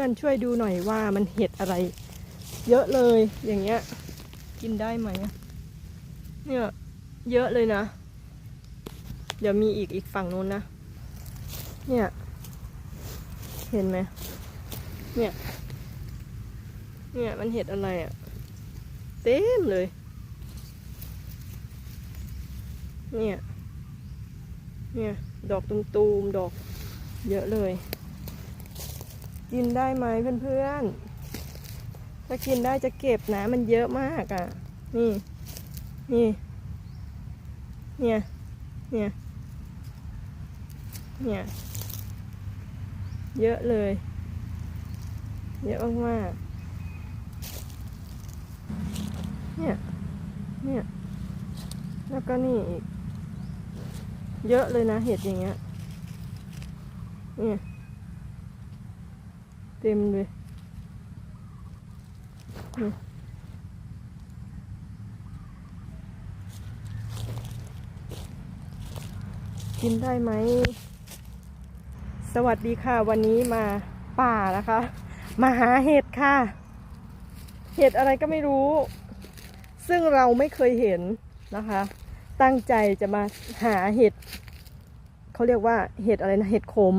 พื่อนๆช่วยดูหน่อยว่ามันเห็ดอะไร เยอะเลยอย่างเงี้ย กินได้ไหมเนี่ยเยอะเลยนะ เดี๋ยวมีอีกอีกฝั่งนู้นนะ เนี่ย เห็นไหมเนี่ย เนี่ยมันเห็ดอะไรอะ่ะ เต็มเลย เนี่ย เนี่ย ดอกตูมๆดอกเยอะเลย กินได้ไหมเพื่อนๆ ถ้ากินได้จะเก็บนะ มันเยอะมากอะ่ะ นี่ นี่ เนี่ย เนี่ย เนี่ย เยอะเลย เยอะมากๆ เนี่ย เนี่ย แล้วก็นี่อีก เยอะเลยนะเห็ดอย่างเงี้ย เนี่ย เต็มเลยกินได้ไหม สวัสดีค่ะ วันนี้มาป่านะคะ มาหาเห็ดค่ะ เห็ดอะไรก็ไม่รู้ ซึ่งเราไม่เคยเห็นนะคะ ตั้งใจจะมาหาเห็ดเขาเรียกว่าเห็ดอะไรนะ เห็ดขม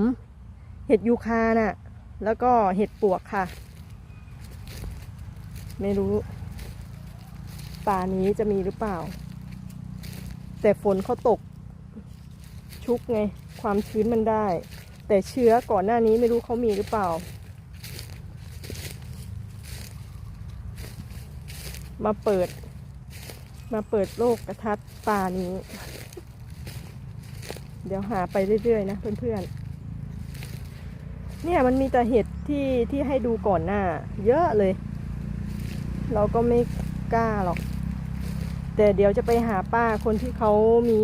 เห็ดยูคาน่ะ แล้วก็เห็ดปวกค่ะ ไม่รู้ ป่านี้จะมีหรือเปล่า แต่ฝนเขาตก ชุกไง ความชื้นมันได้ แต่เชื้อก่อนหน้านี้ไม่รู้เขามีหรือเปล่า มาเปิด มาเปิดโลกกระทัดป่านี้ เดี๋ยวหาไปเรื่อยๆนะเพื่อนๆ เนี่ยมันมีแต่เห็ดที่ที่ให้ดูก่อนหน้า เยอะเลย เราก็ไม่กล้าหรอก แต่เดี๋ยวจะไปหาป้าคนที่เขามี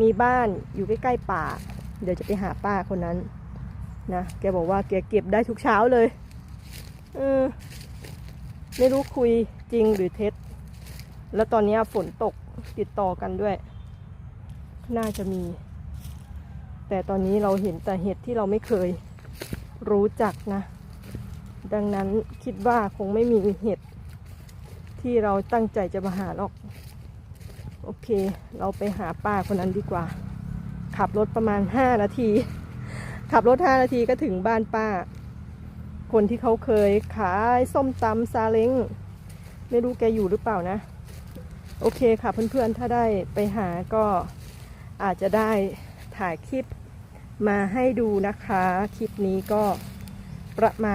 มีบ้านอยู่ใกล้ๆป่า เดี๋ยวจะไปหาป้าคนนั้นนะแกบอกว่าแกเก็บได้ทุกเช้าเลยเออไม่รู้คุยจริงหรือเท็จ แล้วตอนนี้ฝนตกติดต่อกันด้วย น่าจะมี แต่ตอนนี้เราเห็นแต่เห็ดที่เราไม่เคย รู้จักนะ ดังนั้นคิดว่าคงไม่มีเห็ดที่เราตั้งใจจะมาหาหรอก โอเค เราไปหาป้าคนนั้นดีกว่า ขับรถประมาณ 5 นาที ขับรถ 5 นาทีก็ถึงบ้านป้า คนที่เขาเคยขายส้มตำซาเล้ง ไม่รู้แกอยู่หรือเปล่านะ โอเคค่ะเพื่อนๆ ถ้าได้ไปหาก็อาจจะได้ถ่ายคลิป มาให้ดูนะคะ คลิปนี้ก็ประมาณ